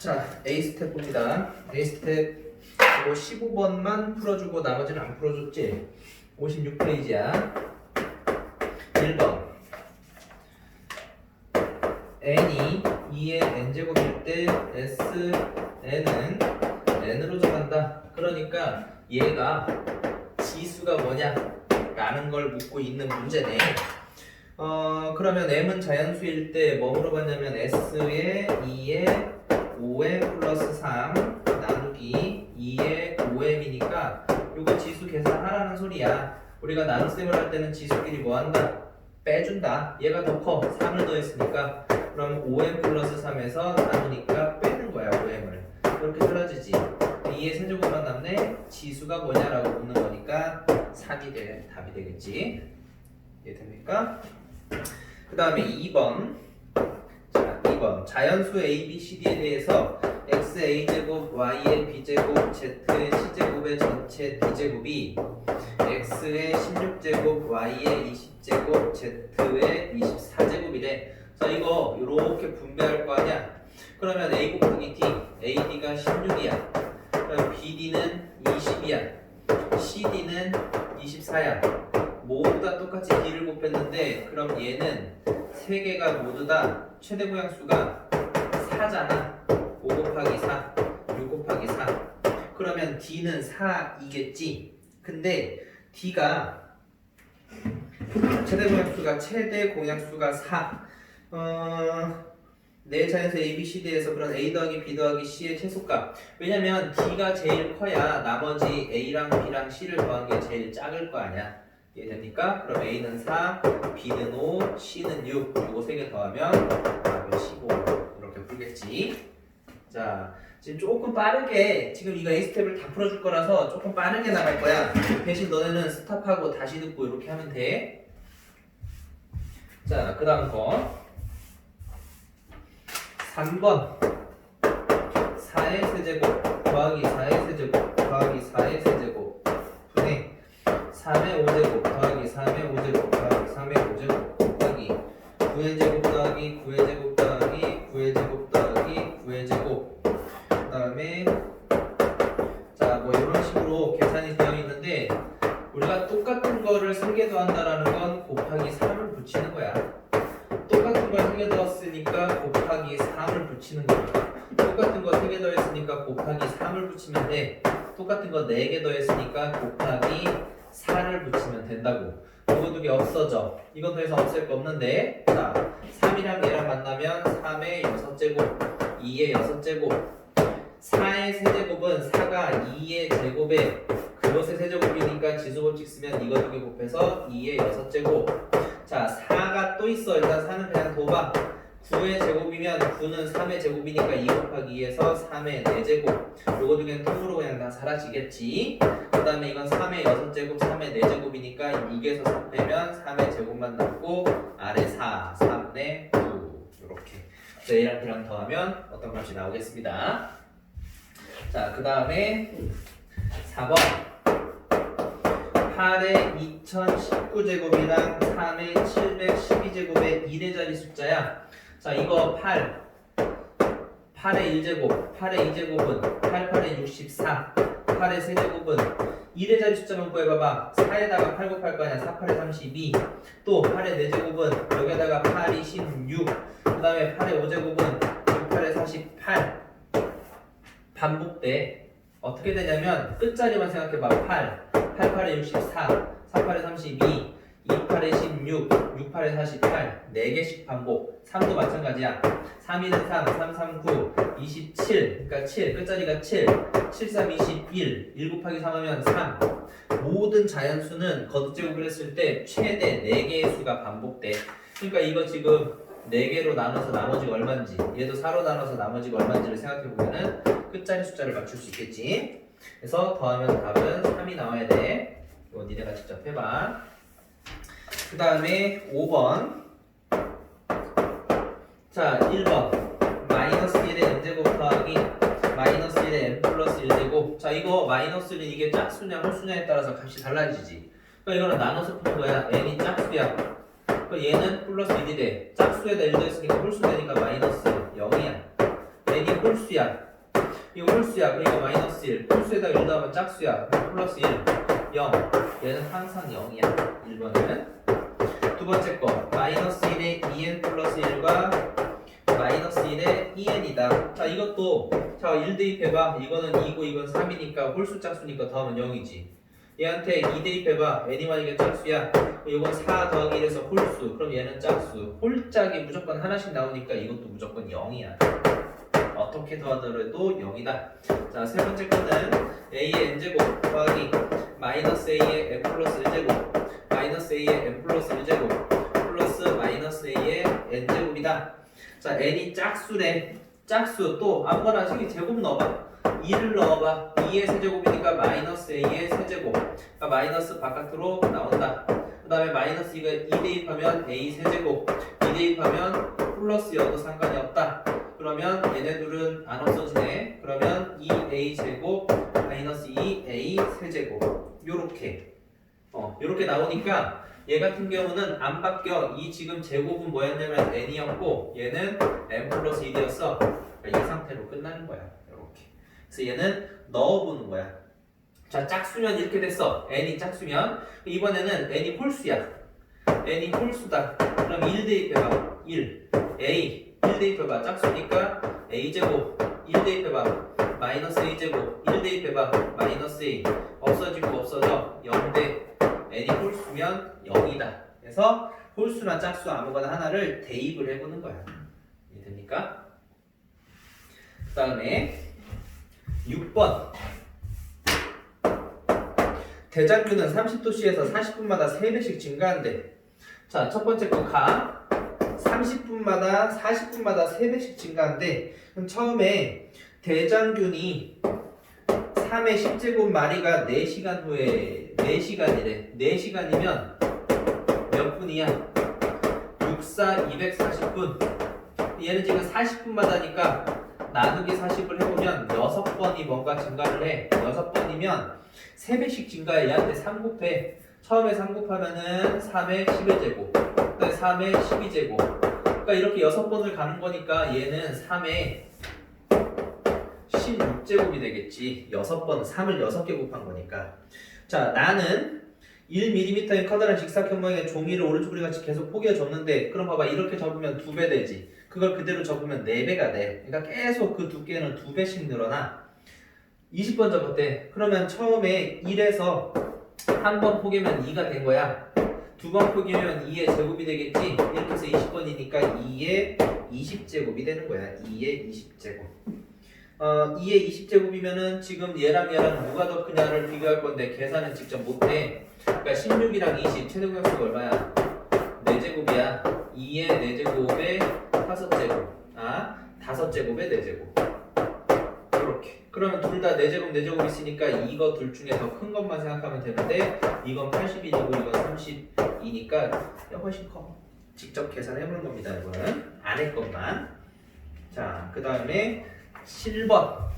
자, A 스텝 봅니다. A 스텝 이거 15번만 풀어주고 나머지는 안 풀어줬지? 56페이지야. 1번. n이 2의 n제곱일 때 s n은 n으로 정한다. 그러니까 얘가 지수가 뭐냐? 라는 걸 묻고 있는 문제네. 어, 그러면 m은 자연수일 때 뭐 물어봤냐면 s에 2에 5m 플러스 3 나누기 2의 5m이니까 이거 지수 계산하라는 소리야. 우리가 나눗셈을 할 때는 지수끼리 뭐 한다? 빼준다. 얘가 더 커. 3을 더했으니까 그럼 5m 플러스 3에서 나누니까 빼는 거야 5m을. 이렇게 떨어지지. 2의 세제곱만 남네. 지수가 뭐냐라고 묻는 거니까 3이 될 답이 되겠지. 이해 됩니까? 그 다음에 2번. 자, 2번. 자연수 A, B, C, D에 대해서 x a제곱, y의 b제곱, z의 c제곱의 전체 d제곱이 x의 16제곱, y의 20제곱, z의 24제곱이래. 자, 이거 이렇게 분배할 거 아니야? 그러면 a 곱하기 d, ad가 16이야. 그럼 bd는 20이야. cd는 24야. 모두 다 똑같이 d를 곱했는데 그럼 얘는 세 개가 모두 다 최대 공약수가 4잖아. 5 곱하기 4, 6 곱하기 4. 그러면 d는 4이겠지. 근데 d가 최대 공약수가 최대 공약수가 4. 어, 내 자연수 A, B, C, D에서 그런 A 더하기 B 더하기 C의 최소값. 왜냐면 D가 제일 커야 나머지 A랑 B랑 C를 더한 게 제일 작을 거 아니야. 이해됩니까? 그럼 A는 4, B는 5, C는 6. 이거 세개 더하면 답은 15. 이렇게 풀겠지. 자, 지금 조금 빠르게 지금 이거 A 스텝을 다 풀어줄 거라서 조금 빠르게 나갈 거야. 대신 너네는 스탑하고 다시 듣고 이렇게 하면 돼. 자, 그 다음 거. 3번 4의 세제곱 더하기 4의 세제곱 더하기 4의 세제곱 3의 5제곱 더하기 3의 5제곱 더하기 3의 5제곱 곱하기 9의 제곱 더하기 9의 제곱 더하기 9의 제곱 더하기 9의 제곱 그 다음에 자 뭐 이런 식으로 계산이 되어 있는데 우리가 똑같은 거를 3개 더한다라는 건 곱하기 3을 붙이는 거야 똑같은 걸 3개 더했으니까 곱하기 3을 붙이는 거야. 똑같은 거 3개 더했으니까 곱하기 3을 붙이면 돼. 똑같은 거 4개 더했으니까 곱하기 4를 붙이면 된다고. 이거 두 개 없어져. 이건 더 이상 없앨 거 없는데. 자, 3이랑 얘랑 만나면 3의 6제곱, 2의 6제곱. 4의 세제곱은 4가 2의 제곱에 그것의 세제곱이니까 지수법칙 쓰면 이거 두 개 곱해서 2의 6제곱. 자, 4가 또 있어. 일단 4는 그냥 둬봐. 9의 제곱이면 9는 3의 제곱이니까 2 곱하기 2에서 3의 4제곱. 요거 두 개는 통으로 사라지겠지. 그 다음에 이건 3의 6제곱, 3의 4제곱이니까 6에서 3 빼면 3의 제곱만 남고 아래 4, 3, 4, 9. 요렇게. 그래서 A랑 B랑 더하면 어떤 값이 나오겠습니다. 자, 그 다음에 4번. 8의 2019제곱이랑 3의 712제곱의 1의 자리 숫자야. 자, 이거 8. 8의 1제곱, 8의 2제곱은 8, 8의 64, 8의 세제곱은 1의 자리 숫자만 구해봐봐. 4에다가 8 곱할 거 아니야. 4, 8에 32. 또 8의 4제곱은 여기에다가 8이 16. 그 다음에 8의 5제곱은 6, 8에 48. 반복돼. 어떻게 되냐면 끝자리만 생각해봐. 8, 8, 8에 64, 4, 8에 32, 2, 8에 16, 6, 8에 48, 4개씩 반복. 3도 마찬가지야. 3, 1은 3, 3, 3, 9, 27. 그러니까 7, 끝자리가 7, 7, 3, 21, 1 곱하기 3 하면 3. 모든 자연수는 거듭제곱을 했을 때 최대 4개의 수가 반복돼. 그러니까 이거 지금 4개로 나눠서 나머지가 얼마인지, 얘도 4로 나눠서 나머지가 얼마인지를 생각해보면은 끝자리 숫자를 맞출 수 있겠지. 그래서 더하면 답은 3이 나와야 돼. 이거 니네가 직접 해봐. 그 다음에 5번. 자, 1번. 마이너스 1의 n제곱 더하기 마이너스 1의 n 플러스 1제곱. 자, 이거 마이너스는 이게 짝수냐 홀수냐에 따라서 값이 달라지지. 그러니까 이거는 나눠서 푸는 거야. n이 짝수야. 그러니까 얘는 플러스 1이 돼. 짝수에다 1 더했으니까 홀수 되니까 마이너스 0이야. n이 홀수야. 이거 홀수야. 그러니까 마이너스 1. 홀수에다 1 더하면 짝수야. 플러스 1. 0. 얘는 항상 0이야. 1번은. 두 번째 거. 마이너스 1에 2n 플러스 1과 마이너스 1에 2n이다. 자, 이것도 자, 1 대입해봐. 이거는 2고 이건 3이니까 홀수 짝수니까 더하면 0이지. 얘한테 2 대입해봐. n이만 이게 짝수야. 이건 4 더하기 1에서 홀수. 그럼 얘는 짝수. 홀짝이 무조건 하나씩 나오니까 이것도 무조건 0이야. 어떻게 더하더라도 0이다. 자, 세 번째 거는 a의 n제곱 더하기 마이너스 a의 n 플러스 1제곱 마이너스 a의 n 플러스 1제곱 플러스 마이너스 a의 n제곱이다. 자, n이 짝수래. 짝수 또 아무거나 식이 제곱 넣어봐. 2를 넣어봐. 2의 세제곱이니까 마이너스 a의 세제곱. 그러니까 마이너스 바깥으로 나온다. 그 다음에 마이너스 2가 2 대입하면 a 세제곱. 2 대입하면 플러스 여도 상관이 없다. 그러면 얘네들은 안 없어지네. 그러면 2a 제곱 마이너스 2a 세제곱. 요렇게. 어, 요렇게 나오니까 얘 같은 경우는 안 바뀌어. 이 지금 제곱은 뭐였냐면 n이었고 얘는 n 플러스 1이었어. 그러니까 이 상태로 끝나는 거야. 이렇게. 그래서 얘는 넣어보는 거야. 자, 짝수면 이렇게 됐어. n이 짝수면 이번에는 n이 홀수야. n이 홀수다. 그럼 1 대입해봐. 1. a 1 대입해봐. 짝수니까 a 제곱. 1 대입해봐. 마이너스 a 제곱. 1 대입해봐. 마이너스 a. 없어지고 없어져. 0대 n이 홀수면 0이다. 그래서 홀수나 짝수 아무거나 하나를 대입을 해보는 거야. 이해됩니까? 그 다음에 6번 대장균은 30도씨에서 40분마다 3배씩 증가한대. 자, 첫 번째 거 가. 30분마다 40분마다 3배씩 증가한대. 그럼 처음에 대장균이 3의 10제곱 마리가 4시간 후에 4시간이래. 4시간이면 몇 분이야? 6, 4, 240분. 얘는 지금 40분마다니까 나누기 40을 해보면 6번이 뭔가 증가를 해. 6번이면 3배씩 증가해. 얘한테 3 곱해. 처음에 3 곱하면은 3의 11제곱. 그다음에 3의 12제곱. 그러니까 이렇게 6번을 가는 거니까 얘는 3의 16제곱이 되겠지. 6번 3을 6개 곱한 거니까. 자, 나는 1mm의 커다란 직사각 모양의 종이를 오른쪽으로 같이 계속 포개어 줬는데 그럼 봐봐 이렇게 접으면 2배 되지. 그걸 그대로 접으면 4배가 돼. 그러니까 계속 그 두께는 2배씩 늘어나. 20번 접었대. 그러면 처음에 1에서 한 번 포개면 2가 된 거야. 두번 포개면 2의 제곱이 되겠지. 이렇게 해서 20번이니까 2의 20제곱이 되는 거야. 2의 20제곱. 어, 2의 20제곱이면은 지금 얘랑 얘랑 누가 더 크냐를 비교할 건데 계산은 직접 못해. 그러니까 16이랑 20 최대공약수가 얼마야? 4제곱이야. 2의 4제곱에 5제곱. 아, 5제곱에 4제곱. 그러면 둘 다 4제곱 4제곱 있으니까 이거 둘 중에 더 큰 것만 생각하면 되는데 이건 81이고 이건 32니까 훨씬 커. 직접 계산해보는 겁니다. 이거는 안의 것만. 자, 그 다음에 7번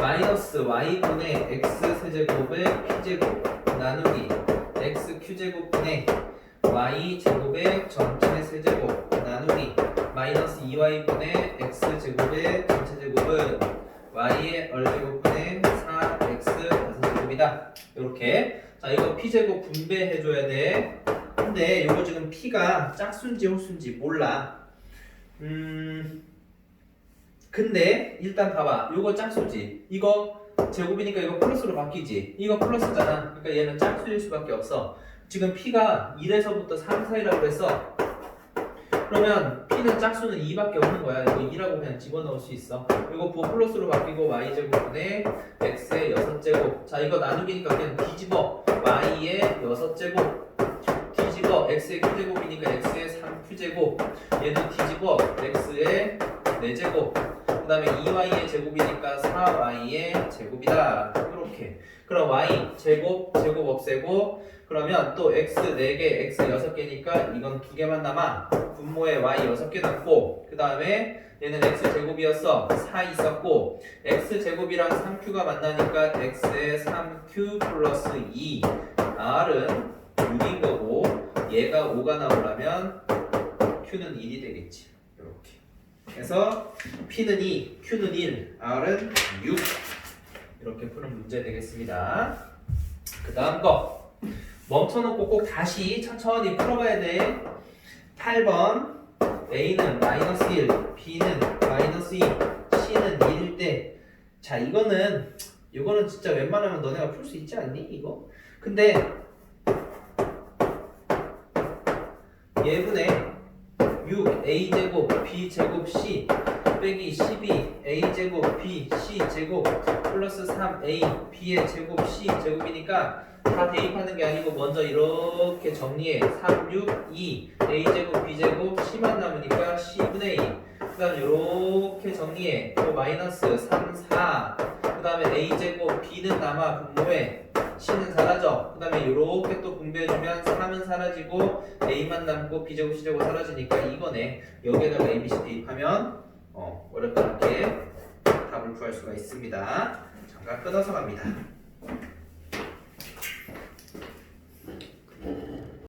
마이너스 y분의 x 세제곱의 p제곱 나누기 x q제곱분의 y 제곱의 전체 세제곱 나누기 마이너스 2y분의 x 제곱의 전체 제곱은 y의 얼제곱분의 4x 다섯제곱이다. 이렇게. 자 이거 p제곱 분배해줘야 돼. 근데 이거 지금 p가 짝수인지 홀수인지 몰라. 음 근데 일단 봐봐. 요거 짝수지. 이거 제곱이니까 이거 플러스로 바뀌지. 이거 플러스잖아. 그러니까 얘는 짝수일 수밖에 없어. 지금 p가 1에서부터 3 사이라고 했어 그러면 p는 짝수는 2밖에 없는 거야. 이거 2라고 그냥 집어넣을 수 있어. 이거 부호 플러스로 바뀌고 y제곱분의 x의 6제곱. 자 이거 나누기니까 그냥 뒤집어. Y의 6제곱. 뒤집어 x의 q제곱이니까 x의 3q제곱. 얘는 뒤집어 x의 4제곱. 그 다음에 2y의 제곱이니까 4y의 제곱이다. 이렇게. 그럼 y 제곱 제곱 없애고 그러면 또 x 4개 x 6개니까 이건 두 개만 남아 분모에 y 6개 남고 그 다음에 얘는 x 제곱이었어. 4 있었고 x 제곱이랑 3q가 만나니까 x의 3q 플러스 2 r은 6인 거고 얘가 5가 나오려면 q는 1이 되겠지. 이렇게. 그래서 P는 2, Q는 1, R은 6 이렇게 푸는 문제 되겠습니다. 그 다음 거 멈춰놓고 꼭 다시 천천히 풀어봐야 돼. 8번 A는 마이너스 1, B는 마이너스 2, C는 1일 때. 자 이거는 이거는 진짜 웬만하면 너네가 풀 수 있지 않니 이거? 근데 예분의 6 A 제곱 B 제곱 C 빼기 12 A 제곱 B C 제곱 플러스 3 A B의 제곱 C 제곱이니까 다 대입하는 게 아니고 먼저 이렇게 정리해. 3, 6, 2 A 제곱 B 제곱 C만 남으니까 C분의 2 그다음 이렇게 정리해. 또 마이너스 3, 4 그다음에 A 제곱 B는 남아 분모해. C는 사라져. 그다음에 이렇게 또 분배해주면 3은 사라지고 A만 남고 B 제곱 C 제곱 사라지니까 이거네 여기에다가 A, B, C 대입하면 어, 어렵지 않게 답을 구할 수가 있습니다. 잠깐 끊어서 갑니다